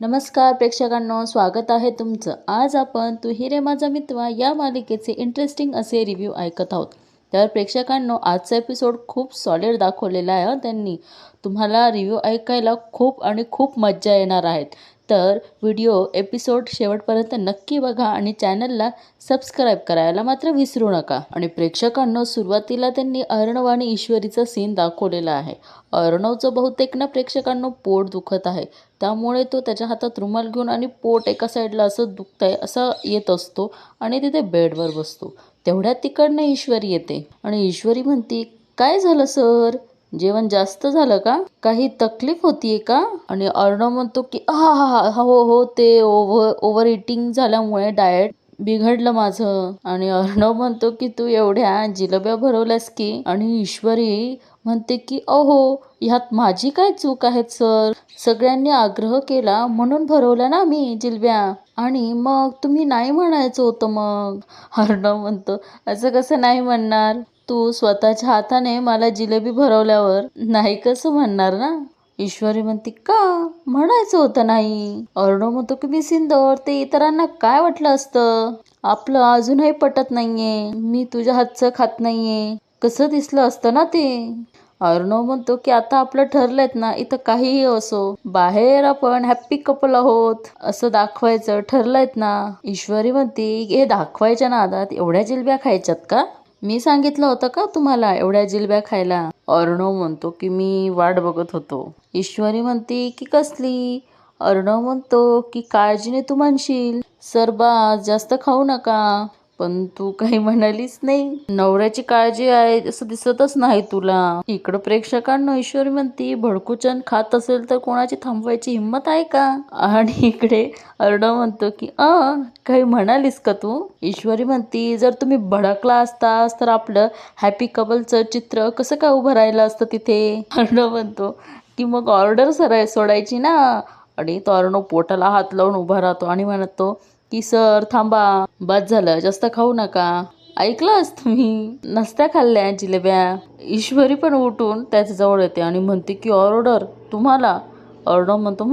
नमस्कार प्रेक्षकांनो स्वागत आहे तुमचं. आज आपण तू हिरे माझा मित्र या मालिकेचे इंटरेस्टिंग असे रिव्ह्यू ऐकत आहोत. तर प्रेक्षकांनो आजचा एपिसोड खूप सॉलिड दाखवलेला आहे त्यांनी. तुम्हाला रिव्ह्यू ऐकायला खूप आणि खूप मज्जा येणार आहेत तर व्हिडिओ एपिसोड शेवटपर्यंत नक्की बघा आणि चॅनलला सबस्क्राईब करायला मात्र विसरू नका. आणि प्रेक्षकांनो सुरुवातीला त्यांनी अर्णव आणि ईश्वरीचा सीन दाखवलेला आहे. अर्णवचं बहुतेक ना प्रेक्षकांनो पोट दुखत आहे. त्यामुळे तो त्याच्या हातात रुमाल घेऊन आणि पोट एका साईडला असं दुखत आहे असं येत असतो आणि तिथे बेडवर बसतो. तेवढ्यात तिकडनं ईश्वरी येते आणि ईश्वरी म्हणते काय झालं सर? जेवण जास्त झालं का? काही तकलीफ होतीये का? आणि अर्णव म्हणतो की हा हा हा हा, हो हो ते ओव्हर ओव्हर इटिंग झाल्यामुळे डाएट बिघडलं माझं. आणि अर्णव म्हणतो की तू एवढ्या जिलब्या भरवल्यास की? आणि ईश्वरी म्हणते की अहो ह्यात माझी काय चूक आहे सर? सगळ्यांनी आग्रह केला म्हणून भरवल्या ना मी जिलब्या. आणि मग तुम्ही नाही म्हणायचं होतं मग? अर्णव म्हणतो असं कसं नाही म्हणणार? तू स्वतःच्या हाताने मला जिलेबी भरवल्यावर नाही कसं म्हणणार ना? ईश्वरी म्हणते का? म्हणायचं होतं नाही. अर्णव म्हणतो की मी सिंदर ते इतरांना काय वाटलं असतं? आपलं अजूनही पटत नाहीये. मी तुझ्या हातचं खात नाहीये. कसं दिसलं असतं ना ते? अर्णव म्हणतो की आता आपलं ठरलंयत ना इथं काहीही असो. बाहेर आपण हॅप्पी कपल आहोत. असं दाखवायचं ठरलंयत ना. ईश्वरी म्हणते हे दाखवायच्या नादात एवढ्या जिलब्या खायच्यात का? मी सांगितलं होतं का तुम्हाला एवढ्या जिलब्या खायला? अर्णव म्हणतो की मी वाट बघत होतो. ईश्वरी म्हणते की कसली? अर्णव म्हणतो की काळजीने तू म्हणशील. सर बा जास्त खाऊ नका. पण तू काही म्हणालीच नाही. नवऱ्याची काळजी आहे असं दिसतच नाही तुला. इकडं प्रेक्षकांना ईश्वरी म्हणती भडकूचन खात असेल तर कोणाची थांबवायची हिंमत आहे का? आणि इकडे अर्णव म्हणतो की अ काही म्हणालीस का तू? ईश्वरी म्हणती जर तुम्ही भडकला असतास तर आपलं हॅपी कपलचं चित्र कसं काय उभं राहिलं असतं तिथे? अर्णव म्हणतो की मग ऑर्डर सराय सोडायची ना? आणि तो अर्णव पोटाला हात लावून उभा राहतो आणि म्हणतो की सर थांबा. बस झालं. जास्त खाऊ नका. ऐकलंच तुम्ही? नसत्या खाल्ल्या जिलेब्या. ईश्वरी पण उठून त्याच्याजवळ येते आणि म्हणते की ऑर्डर तुम्हाला? अर्णव म्हणतो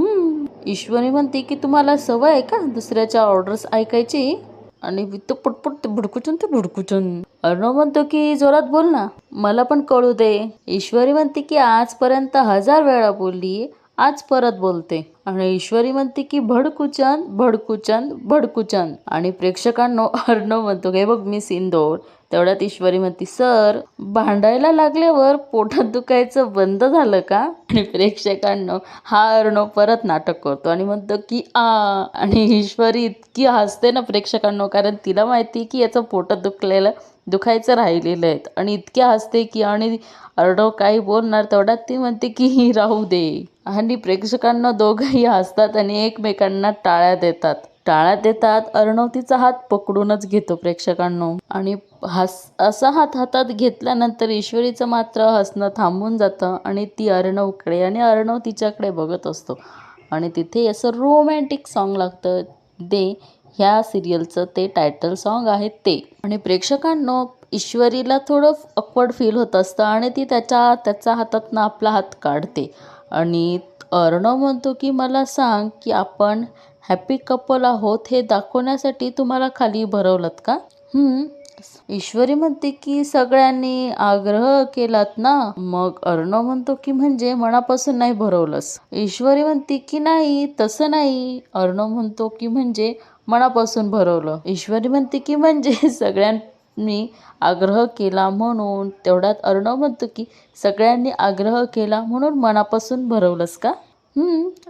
ईश्वरी म्हणते की तुम्हाला सवय आहे का दुसऱ्याच्या ऑर्डर्स ऐकायची? आणि तो पटपट ते भुडकुचन ते भुडकुचन. अर्णव म्हणतो की जोरात बोल ना. मला पण कळू दे. ईश्वरी म्हणते की आजपर्यंत हजार वेळा बोलली. आज परत बोलते. आणि ईश्वरी म्हणते की भडकुचंद भडकुचंद भडकुचंद. आणि प्रेक्षकांनो अर्णव म्हणतो हे बघ मी सिंदोर. तेवढ्यात ईश्वरी म्हणते सर भांडायला लागल्यावर पोटात दुखायचं बंद झालं का? आणि प्रेक्षकांनो हा अर्णव परत नाटक करतो आणि म्हणतो की आ. आणि ईश्वरी इतकी हसते ना प्रेक्षकांनो कारण तिला माहिती की याचं पोटात दुखलेलं दुखायचं राहिलेलं आहेत. आणि इतक्या हसते की आणि अर्णव काही बोलणार तेवढ्यात ती म्हणते की ही राहू दे. आणि प्रेक्षकांना दोघंही हसतात आणि एकमेकांना टाळ्या देतात. टाळ्या देतात अर्णव तिचा हात पकडूनच घेतो प्रेक्षकांना. आणि हस असा हात हातात घेतल्यानंतर ईश्वरीचं मात्र हसणं थांबून जातं आणि ती अर्णवकडे आणि अर्णव तिच्याकडे बघत असतो. आणि तिथे असं रोमॅन्टिक सॉन्ग लागतं दे ह्या सिरियलचं ते टायटल सॉन्ग आहे ते. आणि प्रेक्षकांनो ईश्वरीला थोडं अकवर्ड फील होत असतं आणि ती त्याच्या त्याच्या हातातनं आपला हात काढते. आणि अर्णव म्हणतो की मला सांग की आपण हॅपी कपल आहोत हे दाखवण्यासाठी तुम्हाला खाली भरवलं का? हम्म. ईश्वरी म्हणते की सगळ्यांनी आग्रह केलात ना? मग अर्णव म्हणतो की म्हणजे मनापासून नाही भरवलंस. ईश्वरी म्हणते की नाही तसं नाही. अर्णव म्हणतो की म्हणजे मनापासून भरवलं. ईश्वरी म्हणते की म्हणजे सगळ्यांनी आग्रह केला म्हणून तेवढ्यात अर्णव म्हणतो की सगळ्यांनी आग्रह केला म्हणून मनापासून भरवलंस का?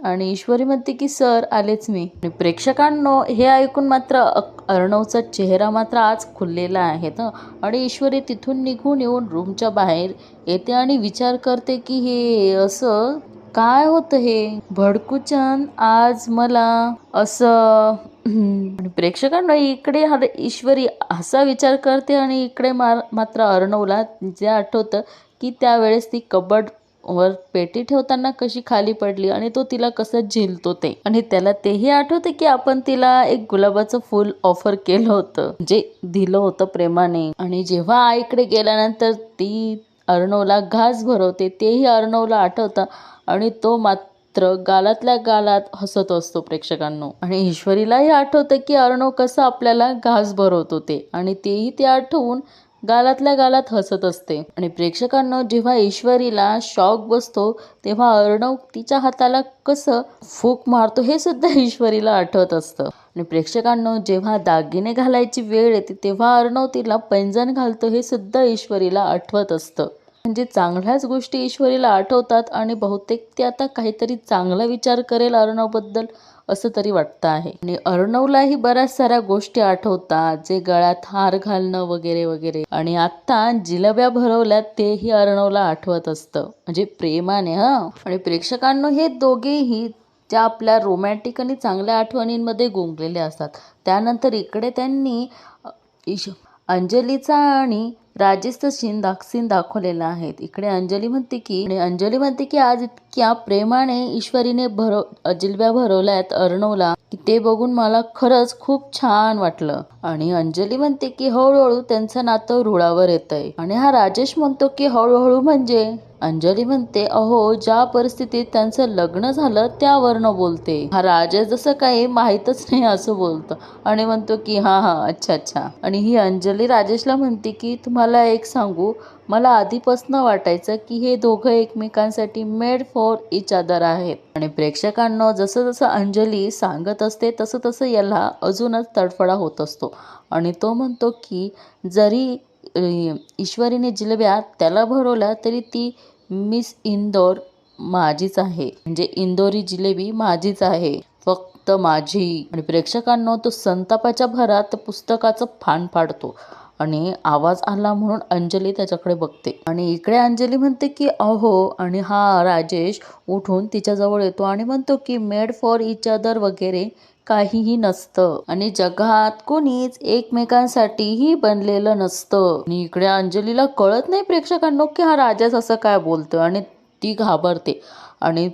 आणि ईश्वरी म्हणते की सर आलेच मी. आणि प्रेक्षकांनो हे ऐकून मात्र अर्णवचा चेहरा मात्र आज खुललेला आहे तर आणि ईश्वरी तिथून निघून येऊन रूमच्या बाहेर येते आणि विचार करते की हे असं काय होतं हे? भडकुचन आज मला असं प्रेक्षकांना इकडे हा ईश्वरी असा विचार करते आणि इकडे मात्र अर्णवला जे आठवतं की त्यावेळेस ती कबड वर पेटी ठेवताना कशी खाली पडली आणि तो तिला कसं झेलतो ते. आणि त्याला तेही आठवते की आपण तिला एक गुलाबाचं फूल ऑफर केलं होतं. जे दिलं होतं प्रेमाने. आणि जेव्हा आईकडे गेल्यानंतर ती अर्णवला घास भरवते तेही अर्णवला आठवतं. आणि तो मात्र गालातल्या गालात हसत असतो प्रेक्षकांनो. आणि ईश्वरीलाही आठवतं की अर्णव कसं आपल्याला घास भरवतो ते आणि तेही ते आठवून गालातल्या गालात हसत असते. आणि प्रेक्षकांना जेव्हा ईश्वरीला शॉक बसतो तेव्हा अर्णव तिच्या हाताला कसं फूक मारतो हे सुद्धा ईश्वरीला आठवत असतं. आणि प्रेक्षकांनो जेव्हा दागिने घालायची वेळ येते तेव्हा अर्णव तिला पैंजण घालतो हे सुद्धा ईश्वरीला आठवत असतं. म्हणजे चांगल्याच गोष्टी ईश्वरीला आठवतात आणि बहुतेक ते आता काहीतरी चांगला विचार करेल अर्णवबद्दल असं तरी वाटतं आहे. आणि अर्णवलाही बऱ्याच साऱ्या गोष्टी आठवतात जे गळ्यात हार घालणं वगैरे वगैरे. आणि आत्ता जिलब्या भरवल्यात तेही अर्णवला आठवत असतं. म्हणजे प्रेमाने हा. आणि प्रेक्षकांनो हे दोघेही त्या आपल्या रोमॅन्टिक आणि चांगल्या आठवणींमध्ये गुंगलेले असतात. त्यानंतर इकडे त्यांनी अंजलीचा आणि राजेशचा सीन दाख सीन दाखवलेला आहे. इकडे अंजली म्हणते की आणि अंजली म्हणते की आज इतक्या प्रेमाने ईश्वरीने भरव जिलब्या भरवल्यात अर्णवला की ते बघून मला खरंच खूप छान वाटलं. आणि अंजली म्हणते की हळूहळू त्यांचं नातं रुळावर येतंय. आणि हा राजेश म्हणतो की हळूहळू म्हणजे? अंजली म्हणते अहो ज्या परिस्थितीत त्यांचं लग्न झालं त्यावरनं बोलते. हा राजेश जसं काही माहीतच नाही असं बोलतो. आणि म्हणतो की हा हा अच्छा अच्छा. आणि ही अंजली राजेशला म्हणते की तुम्हाला एक सांगू मला आधीपासून वाटायचं की हे दोघं एकमेकांसाठी मेड फॉर इच अदर आहेत. आणि प्रेक्षकांना जसं जसं अंजली सांगत असते तसं तसं याला अजूनच तडफडा होत असतो. आणि तो म्हणतो की जरी ईश्वरीने जिलेब्या त्याला भरवल्या तरी ती मिस इंदोर माझीच आहे. म्हणजे इंदोरी जिलेबी माझीच आहे. फक्त माझी. आणि प्रेक्षकांना तो संतापाच्या भरात पुस्तकाचं फान फाडतो. आणि आवाज आला म्हणून अंजली त्याच्याकडे बघते. आणि इकडे अंजली म्हणते की अहो आणि हा राजेश उठून तिच्याजवळ येतो आणि म्हणतो की मेड फॉर इच अदर वगैरे काहीही नसतं. आणि जगात कोणीच एकमेकांसाठीही बनलेलं नसतं. आणि इकडे अंजलीला कळत नाही प्रेक्षकांनो की हा राजाच असं काय बोलतोय आणि ती घाबरते. आणि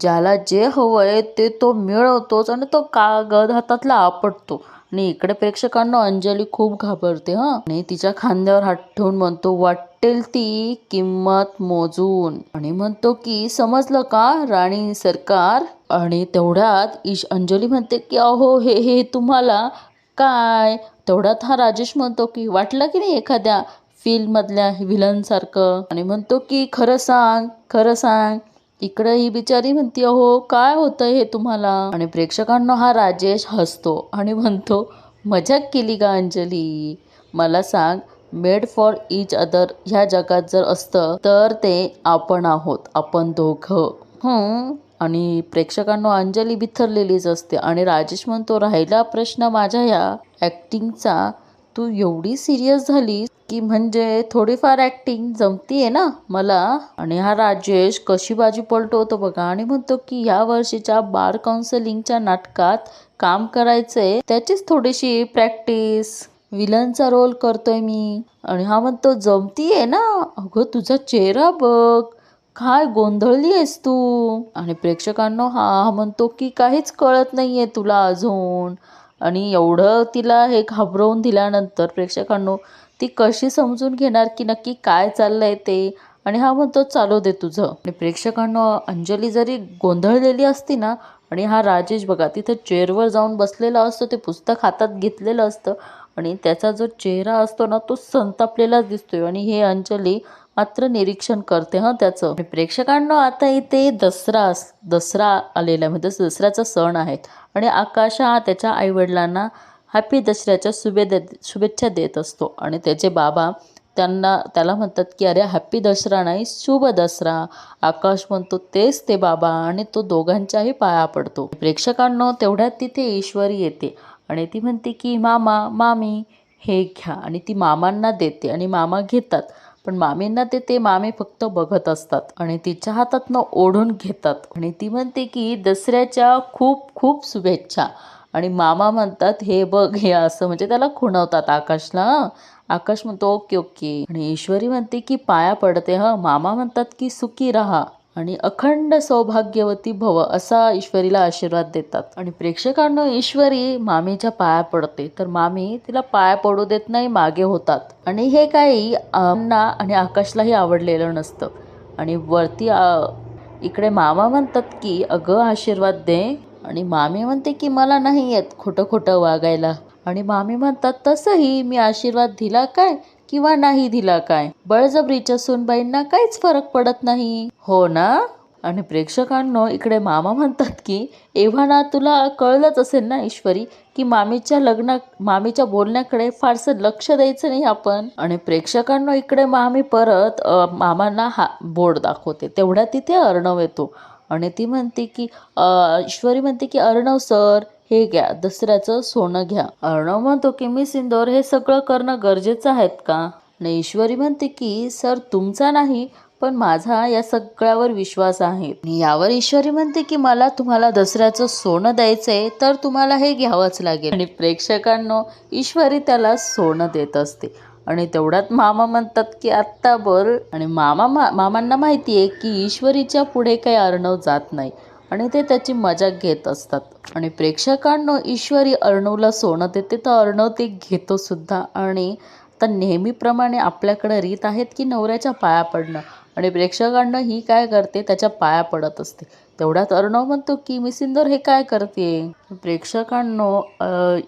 ज्याला जे हवंय ते तो मिळवतोच आणि तो कागद हातातला आपटतो. आणि इकडे प्रेक्षकांना अंजली खूप घाबरते हा. आणि तिच्या खांद्यावर हात ठेवून म्हणतो वाटेल ती किंमत मोजून. आणि म्हणतो की समजलं का राणी सरकार? आणि तेवढ्यात ईश अंजली म्हणते की अहो हे हे तुम्हाला काय? तेवढ्यात हा राजेश म्हणतो की वाटलं की नाही एखाद्या फिल्ममधल्या विलनसारखं आणि म्हणतो की खरं सांग खरं सांग. इकडं ही बिचारी म्हणती अहो काय होतंय हे तुम्हाला? आणि प्रेक्षकांना हा राजेश हसतो आणि म्हणतो मजाक केली का अंजली? मला सांग मेड फॉर इच अदर ह्या जगात जर असतं तर ते आपण आहोत आपण दोघं. हम्म आणि प्रेक्षकांना अंजली बिथरलेलीच असते आणि राजेश म्हणतो राहिला प्रश्न माझ्या या ॲक्टिंगचा तू एवढी सिरियस झाली की म्हणजे थोडीफार ॲक्टिंग जमतीये ना मला. आणि हा राजेश कशी बाजी पलटवतो बघा. आणि म्हणतो की ह्या वर्षीच्या बार काउन्सिलिंगच्या नाटकात काम करायचंय. त्याचीच थोडीशी प्रॅक्टिस विलनचा रोल करतोय मी. आणि हा म्हणतो जमतीये ना? अगं तुझा चेहरा बघ. काय गोंधळली आहेस तू? आणि प्रेक्षकांना हा म्हणतो की काहीच कळत नाहीये तुला अजून. आणि एवढं तिला हे घाबरवून दिल्यानंतर प्रेक्षकांनो ती कशी समजून घेणार की नक्की काय चाललंय ते? आणि हा म्हणतो चालू दे तुझं. आणि प्रेक्षकांना अंजली जरी गोंधळलेली असती ना आणि हा राजेश बघा तिथं चेअरवर जाऊन बसलेला असतो ते पुस्तक हातात घेतलेलं असतं आणि त्याचा जो चेहरा असतो ना तो संतापलेलाच दिसतोय. आणि हे अंजली मात्र निरीक्षण करते हं त्याचं. आणि प्रेक्षकांना आता इथे दसरा अस- दसरा आलेला आहे. म्हणजे दसऱ्याचा सण आहेत आणि आकाश हा त्याच्या आईवडिलांना हॅपी दसऱ्याच्या शुभे शुभेच्छा देत असतो. आणि त्याचे बाबा त्यांना त्याला म्हणतात की अरे हॅपी दसरा नाही शुभ दसरा. आकाश म्हणतो तेच ते बाबा. आणि तो दोघांच्याही पाया पडतो. प्रेक्षकांनो तेवढ्यात तिथे ईश्वरी येते. आणि ती म्हणते की मामा मामी हे घ्या. आणि ती मामांना देते आणि मामा घेतात. पण मामींना ते ते मामी फक्त बघत असतात. आणि तिच्या हातातनं ओढून घेतात. आणि ती म्हणते की दसऱ्याच्या खूप खूप शुभेच्छा. आणि मामा म्हणतात हे बघ हे असं. म्हणजे त्याला खुणवतात आकाशला आकाश म्हणतो ओके ओके. आणि ईश्वरी म्हणते की पाया पडते ह. मामा म्हणतात की सुखी राहा. आणि अखंड सौभाग्यवती भव असा ईश्वरीला आशीर्वाद देतात. आणि प्रेक्षकांना ईश्वरी मामीच्या पाया पडते. तर मामी तिला पाया पडू देत नाही मागे होतात. आणि हे काही आमना आणि आकाशलाही आवडलेलं नसतं. आणि वरती इकडे मामा म्हणतात की अगं आशीर्वाद दे. आणि मामी म्हणते की मला नाही येत खोटं खोटं वागायला. आणि मामी म्हणतात तसंही मी आशीर्वाद दिला काय किंवा नाही दिला काय? बळजबरीच्या सुनबाईंना काहीच फरक पडत नाही. हो ना? आणि प्रेक्षकांनो इकडे मामा म्हणतात की एव्हाना तुला कळलंच असेल ना ईश्वरी की मामीच्या लग्ना मामीच्या बोलण्याकडे फारसं लक्ष द्यायचं नाही आपण. आणि प्रेक्षकांनो इकडे मामी परत मामांना हा बोर्ड दाखवते. तेवढ्या तिथे अर्णव येतो. आणि ती म्हणते की ईश्वरी म्हणते की अर्णव सर हे घ्या दसऱ्याचं सोनं घ्या. अर्णव म्हणतो की मी सिंदोर हे सगळं करणं गरजेचं आहेत का? आणि ईश्वरी म्हणते की सर तुमचा नाही पण माझा या सगळ्यावर विश्वास आहे. यावर ईश्वरी म्हणते की मला तुम्हाला दसऱ्याचं सोनं द्यायचंय तर तुम्हाला हे घ्यावंच लागेल. आणि प्रेक्षकांनो ईश्वरी त्याला सोनं देत असते. आणि तेवढ्यात मामा म्हणतात की आत्ता बोल आणि मामा मा मामांना माहिती आहे की ईश्वरीच्या पुढे काही अर्णव जात नाही आणि ते त्याची मजा घेत असतात. आणि प्रेक्षकांनो ईश्वरी अर्णवला सोनं देते तर अर्णव ते घेतो सुद्धा. आणि आता नेहमीप्रमाणे आपल्याकडे रीत आहेत की नवऱ्याच्या पाया पडणं. आणि प्रेक्षकांना ही काय करते? त्याच्या पाया पडत असते. तेवढ्यात अर्णव म्हणतो की मी सिंदर हे काय करते? प्रेक्षकांनो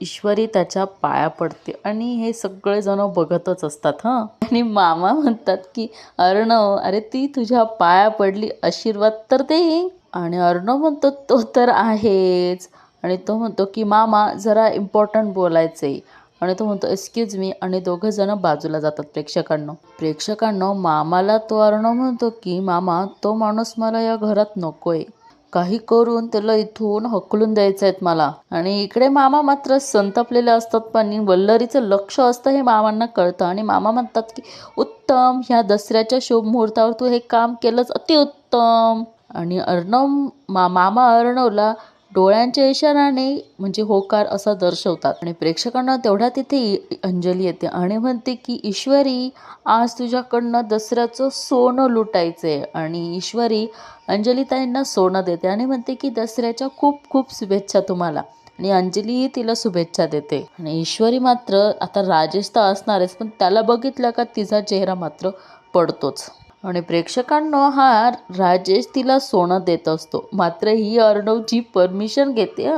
ईश्वरी त्याच्या पाया पडते आणि हे सगळेजण बघतच असतात हां. आणि मामा म्हणतात की अर्णव अरे ती तुझ्या पाया पडली आशीर्वाद तर दे. आणि अर्णव म्हणतो तो तर आहेच. आणि तो म्हणतो की मामा जरा इम्पॉर्टंट बोलायचं आहे आणि तो म्हणतो एक्सक्यूज मी आणि दोघं जण बाजूला जातात प्रेक्षकांनो. प्रेक्षकांनो मामाला तो अर्णव म्हणतो की मामा तो माणूस मला या घरात नकोय. काही करून त्याला इथून हकलून द्यायचं आहेत मला. आणि इकडे मामा मात्र संतापलेले असतात पण वल्लरीचं लक्ष असतं हे मामांना कळतं. आणि मामा म्हणतात की उत्तम ह्या दसऱ्याच्या शुभ मुहूर्तावर तू हे काम केलंच अतिउत्तम. आणि अर्णव मा मामा अर्णवला डोळ्यांच्या इशाराने म्हणजे होकार असा दर्शवतात. आणि प्रेक्षकांना तेवढ्या तिथे अंजली येते आणि म्हणते की ईश्वरी आज तुझ्याकडनं दसऱ्याचं सोनं लुटायचंय. आणि ईश्वरी अंजली ताईंना सोनं देते आणि म्हणते की दसऱ्याच्या खूप खूप शुभेच्छा तुम्हाला. आणि अंजलीही तिला शुभेच्छा देते. आणि ईश्वरी मात्र आता राजेश तर असणारच पण त्याला बघितलं का तिचा चेहरा मात्र पडतोच. आणि प्रेक्षकांनो हा राजेश तिला सोनं देत असतो. मात्र ही अर्णवची परमिशन घेते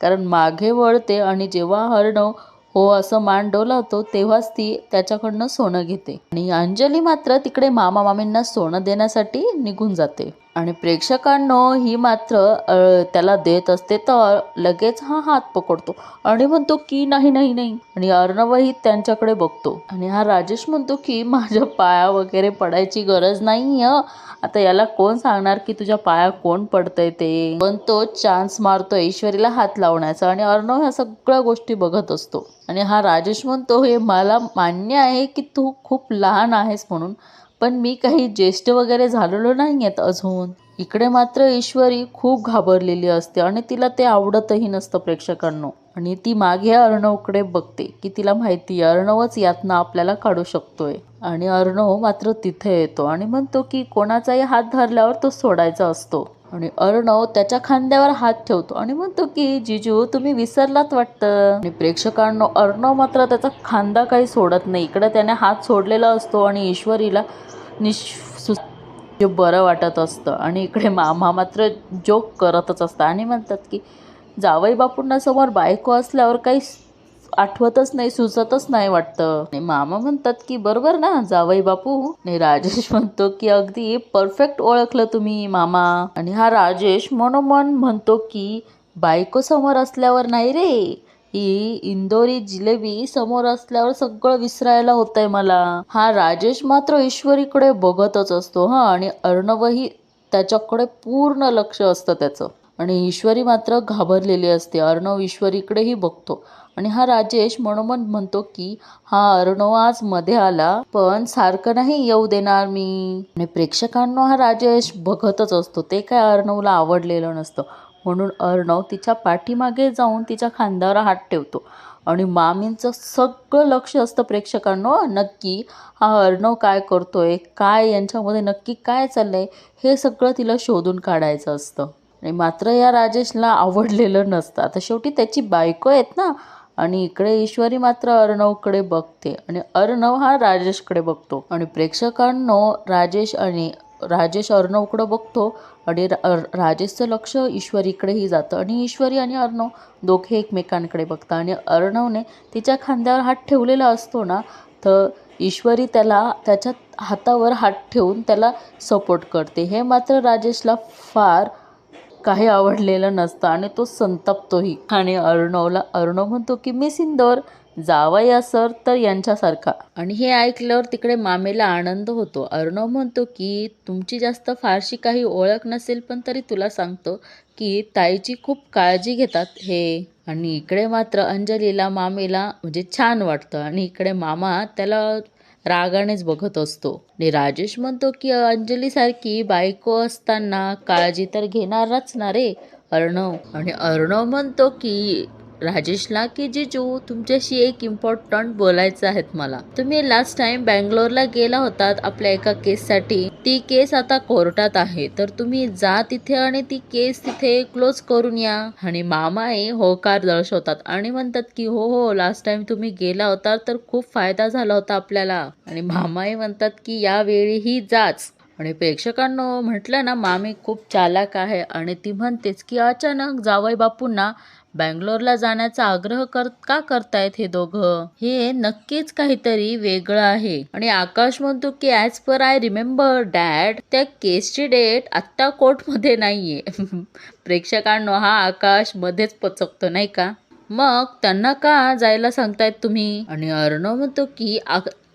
कारण मागे वळते आणि जेव्हा अर्णव हो असं मान डोलावतो तेव्हाच ती त्याच्याकडनं सोनं घेते. आणि अंजली मात्र तिकडे मामा मामींना सोनं देण्यासाठी निघून जाते. आणि प्रेक्षकांनो ही मात्र त्याला देत असते तर लगेच हा हात पकडतो आणि म्हणतो की नाही नाही नाही. आणि अर्णवही त्यांच्याकडे बघतो. आणि हा राजेश म्हणतो की माझ्या पाया वगैरे पडायची गरज नाही आता याला कोण सांगणार की तुझ्या पाया कोण पडतंय ते? पण तो चान्स मारतो ईश्वरीला हात लावण्याचा आणि अर्णव ह्या सगळ्या गोष्टी बघत असतो. आणि हा राजेश म्हणतो हे मला मान्य आहे की तू खूप लहान आहेस म्हणून. पण मी काही ज्येष्ठ वगैरे झालेलो नाही आहेत अजून. इकडे मात्र ईश्वरी खूप घाबरलेली असते आणि तिला ते आवडतही नसतं प्रेक्षकांना. आणि ती मागे अर्णवकडे बघते की तिला माहिती आहे अर्णवच यातनं आपल्याला काढू शकतोय. आणि अर्णव मात्र तिथे येतो आणि म्हणतो की कोणाचाही हात धरल्यावर तो सोडायचा असतो. आणि अर्णव त्याच्या खांद्यावर हात ठेवतो आणि म्हणतो की जिजू तुम्ही विसरलात वाटतं. आणि प्रेक्षकांनो अर्णव मात्र त्याचा खांदा काही सोडत नाही. इकडे त्याने हात सोडलेला असतो आणि ईश्वरीला निश बरं वाटत असतं. आणि इकडे मामा मात्र जोक करतच असतं आणि म्हणतात की जावई बापूंना समोर बायको असल्यावर काही आठवतच नाही सुचतच नाही वाटतं. आणि मामा म्हणतात की बरोबर ना जावई बापू? आणि राजेश म्हणतो की अगदी परफेक्ट ओळखलं तुम्ही मामा. आणि हा राजेश मनोमन म्हणतो की बायको समोर असल्यावर नाही रे. ही इंदोरी जिलेबी समोर असल्यावर सगळं विसरायला होतंय मला. हा राजेश मात्र ईश्वरीकडे बघतच असतो हा. आणि अर्णवही त्याच्याकडे पूर्ण लक्ष असतं त्याचं. आणि ईश्वरी मात्र घाबरलेली असते. अर्णव ईश्वरीकडेही बघतो. आणि हा राजेश मनोमन म्हणतो की हा अर्णव आज मध्ये आला पण सारखं नाही येऊ देणार मी. आणि प्रेक्षकांना हा राजेश बघतच असतो. ते काय अर्णवला आवडलेलं नसतं. म्हणून अर्णव तिच्या पाठीमागे जाऊन तिच्या खांद्यावर हात ठेवतो. आणि मामींचं सगळं लक्ष असतं प्रेक्षकांनो. नक्की हा अर्णव काय करतोय? काय यांच्यामध्ये नक्की काय चाललंय? हे सगळं तिला शोधून काढायचं असतं. आणि मात्र या राजेशला आवडलेलं नसतं. आता शेवटी त्याची बायको आहेत ना? आणि इकडे ईश्वरी मात्र अर्णवकडे बघते. आणि अर्णव हा राजेशकडे बघतो. आणि प्रेक्षकांनो राजेश आणि राजेश अर्णवकडं बघतो. आणि रा राजेशचं लक्ष ईश्वरीकडेही जातं. आणि ईश्वरी आणि अर्णव दोघे एकमेकांकडे बघतात. आणि अर्णवने तिच्या खांद्यावर हात ठेवलेला असतो ना तर ईश्वरी त्याला त्याच्या हातावर हात ठेवून त्याला सपोर्ट करते. हे मात्र राजेशला फार काही आवडलेलं नसतं आणि तो संतपतोही. आणि अर्णवला अर्णव म्हणतो की मी सिंदोर या सर तर यांच्यासारखा. आणि हे ऐकल्यावर तिकडे मामेला आनंद होतो. अर्णव म्हणतो की तुमची जास्त फारशी काही ओळख नसेल पण तरी तुला सांगतो की ताईची खूप काळजी घेतात हे. आणि इकडे मात्र अंजलीला मामेला म्हणजे छान वाटतं. आणि इकडे मामा त्याला रागानेच बघत असतो. आणि राजेश म्हणतो की अंजलीसारखी बायको असताना काळजी तर घेणारच ना रे अर्णव. आणि अर्णव म्हणतो की राजेशला की जिजू तुमच्याशी एक इम्पॉर्टंट बोलायचं आहेत मला. तुम्ही लास्ट टाइम बँगलोरला गेला होतात आपल्या एका केससाठी ती केस आता कोर्टात आहे. तर तुम्ही जा तिथे आणि ती केस तिथे क्लोज करून या. आणि मामाही होकार दर्शवतात आणि म्हणतात की हो हो लास्ट टाइम तुम्ही गेला होता तर खूप फायदा झाला होता आपल्याला. आणि मामाही म्हणतात की यावेळीही जाच. आणि प्रेक्षकांनो म्हटलं ना मामी खूप चालाक आहे. आणि ती म्हणतेच की अचानक जावई बापूंना बँगलोरला जाण्याचा आग्रह कर का करतायत हे दोघं? हे नक्कीच काहीतरी वेगळं आहे. आणि आकाश म्हणतो की as per I remember dad त्या केसची डेट आत्ता कोर्टमध्ये नाहीये. प्रेक्षकांनो हा आकाश मध्येच पचकतो नाही का? मग त्यांना का जायला सांगतायत तुम्ही? आणि अर्णव म्हणतो की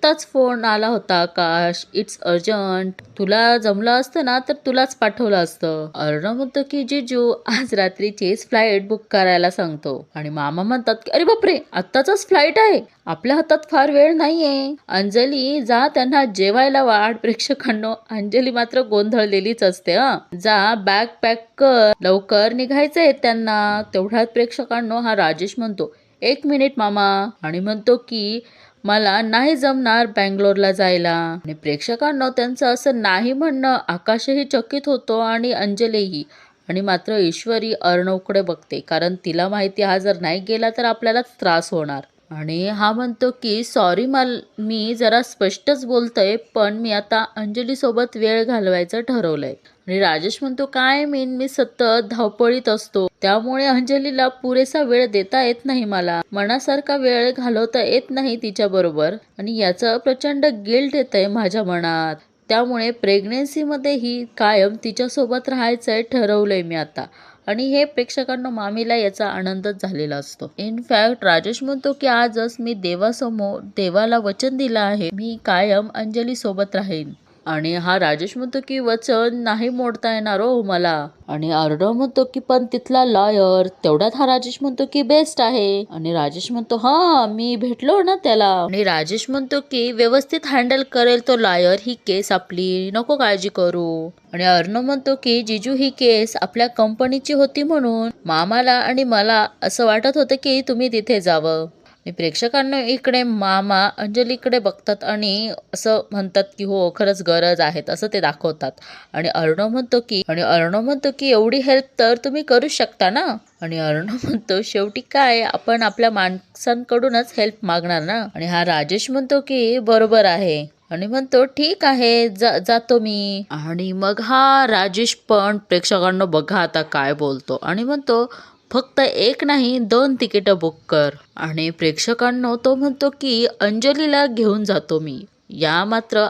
आत्ताच फोन आला होता आकाश इट्स अर्जंट तुला जमलं असतं ना तर तुलाच पाठवलं असतं. अर्णव म्हणतो की जिजू आज रात्रीचीच फ्लाईट बुक करायला सांगतो. आणि मामा म्हणतात की अरे बापरे आत्ताचाच फ्लाईट आहे. आपल्या हातात फार वेळ नाहीये. अंजली जा त्यांना जेवायला वाढ. प्रेक्षकांनो अंजली मात्र गोंधळलेलीच असते हा. जा बॅग पॅक कर. लवकर निघायचंय त्यांना. तेवढ्यात प्रेक्षकांनो हा राजेश म्हणतो एक मिनिट मामा. आणि म्हणतो की मला नाही जमणार बँगलोरला जायला. आणि प्रेक्षकांना त्यांचं असं नाही म्हणणं आकाशही चकित होतो आणि अंजलीही. आणि मात्र ईश्वरी अर्णवकडे बघते कारण तिला माहिती हा जर नाही गेला तर आपल्याला त्रास होणार. आणि हा म्हणतो की सॉरी मल मी जरा स्पष्टच बोलतोय पण मी आता अंजलीसोबत वेळ घालवायचं ठरवलंय. आणि राजेश म्हणतो काय मीन मी सतत धावपळीत असतो. त्यामुळे अंजलीला पुरेसा वेळ देता येत नाही मला. मनासारखा वेळ घालवता येत नाही तिच्या बरोबर. आणि याचं प्रचंड गिल्ट येत आहे माझ्या मनात. त्यामुळे प्रेग्नेन्सीमध्येही कायम तिच्यासोबत राहायचंय ठरवलंय मी आता. आणि हे प्रेक्षकांना मामीला याचा आनंदच झालेला असतो. इनफॅक्ट राजेश म्हणतो की आजच मी देवासमोर देवाला वचन दिलं आहे. मी कायम अंजली सोबत राहीन. आणि हा राजेश म्हणतो की वचन नाही मोडता येणार हो मला आणि अर्णव म्हणतो की पण तिथला लॉयर तेवढ्यात हा राजेश म्हणतो की बेस्ट आहे. आणि राजेश म्हणतो हा मी भेटलो ना त्याला. आणि राजेश म्हणतो की व्यवस्थित हँडल करेल तो लॉयर ही केस आपली नको काळजी करू. आणि अर्णव म्हणतो की जिजू ही केस आपल्या कंपनीची होती म्हणून मामाला आणि मला असं वाटत होतं की तुम्ही तिथे जावं. आणि प्रेक्षकांना इकडे मामा अंजलीकडे बघतात आणि असं म्हणतात की हो खरंच गरज आहेत असं ते दाखवतात. आणि अर्णव म्हणतो की आणि अर्णव म्हणतो की एवढी हेल्प तर तुम्ही करू शकता ना? आणि अर्णव म्हणतो शेवटी काय? आपण आपल्या माणसांकडूनच हेल्प मागणार ना? आणि हा राजेश म्हणतो की बरोबर आहे. आणि म्हणतो ठीक आहे जा जातो मी. आणि मग हा राजेश पण प्रेक्षकांना बघा आता काय बोलतो. आणि म्हणतो फक्त एक नाही दोन तिकीटं बुक कर. आणि प्रेक्षकांनो तो म्हणतो की अंजलीला घेऊन जातो मी. या मात्र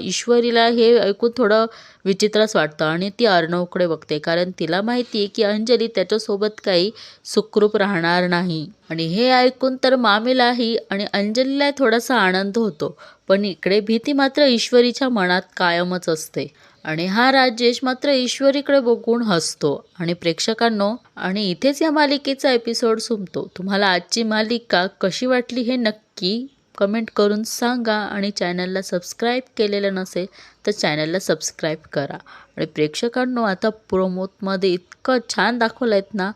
ईश्वरीला हे ऐकून थोडं विचित्रच वाटतं आणि ती अर्णवकडे बघते. कारण तिला माहिती आहे की अंजली त्याच्यासोबत काही सुखरूप राहणार नाही. आणि हे ऐकून तर मामीलाही आणि अंजलीला थोडासा आनंद होतो. पण इकडे भीती मात्र ईश्वरीच्या मनात कायमच असते. आणि हा राजेश मात्र ईश्वरीकडे बघून हसतो. आणि प्रेक्षकांनो आणि इथेच या मालिकेचा एपिसोड संपतो तुम्हाला आजची मालिका कशी वाटली हे नक्की कमेंट करून सांगा आणि चॅनलला सबस्क्राईब केलेलं नसेल तर चॅनलला सबस्क्राईब करा. आणि प्रेक्षकांनो आता प्रोमोतमध्ये इतकं छान दाखवलं आहेत ना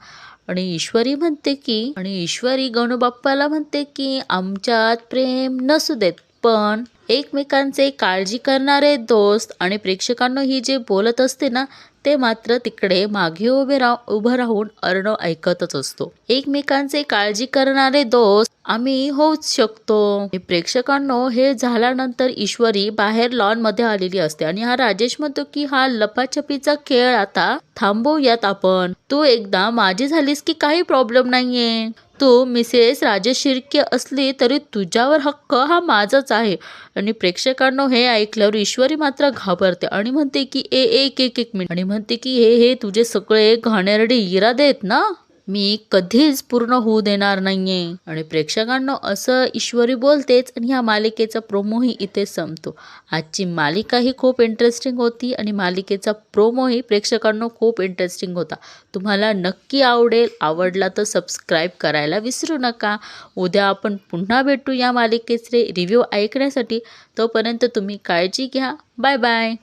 आणि ईश्वरी म्हणते की आणि ईश्वरी गणूबाप्पाला म्हणते की आमच्यात प्रेम नसू देत. पण एकमेकांचे काळजी करणारे दोस्त आणि प्रेक्षकांना ही जे बोलत असते ना ते मात्र तिकडे मागे उभे राह उभं राहून अर्णव ऐकतच असतो. एकमेकांचे काळजी करणारे दोस्त आम्ही होऊच शकतो. प्रेक्षकांनो हे झाल्यानंतर ईश्वरी बाहेर लॉनमध्ये आलेली असते. आणि हा राजेश म्हणतो की हा लपाछपीचा खेळ आता थांबवूयात आपण. तू एकदा माझी झालीस की काही प्रॉब्लेम नाहीये. तू मिसेस राजेश शिर्के असली तरी तुझ्यावर हक्क हा माझाच आहे. आणि प्रेक्षकांनो हे ऐकल्यावर ईश्वरी मात्र घाबरते आणि म्हणते की ए एक एक एक मिनिट. आणि म्हणते की हे हे तुझे सगळे घाणेरडे इरादे आहेत ना? मी कधीच पूर्ण होऊ देणार नाहीये. आणि प्रेक्षकांना असं ईश्वरी बोलतेच आणि ह्या मालिकेचा प्रोमोही इथे संपतो. आजची मालिका ही खूप इंटरेस्टिंग होती आणि मालिकेचा प्रोमोही प्रेक्षकांना खूप इंटरेस्टिंग होता. तुम्हाला नक्की आवडेल आवडला तर सबस्क्राईब करायला विसरू नका. उद्या आपण पुन्हा भेटू या मालिकेचे रिव्ह्यू ऐकण्यासाठी. तोपर्यंत तुम्ही काळजी घ्या. Bye bye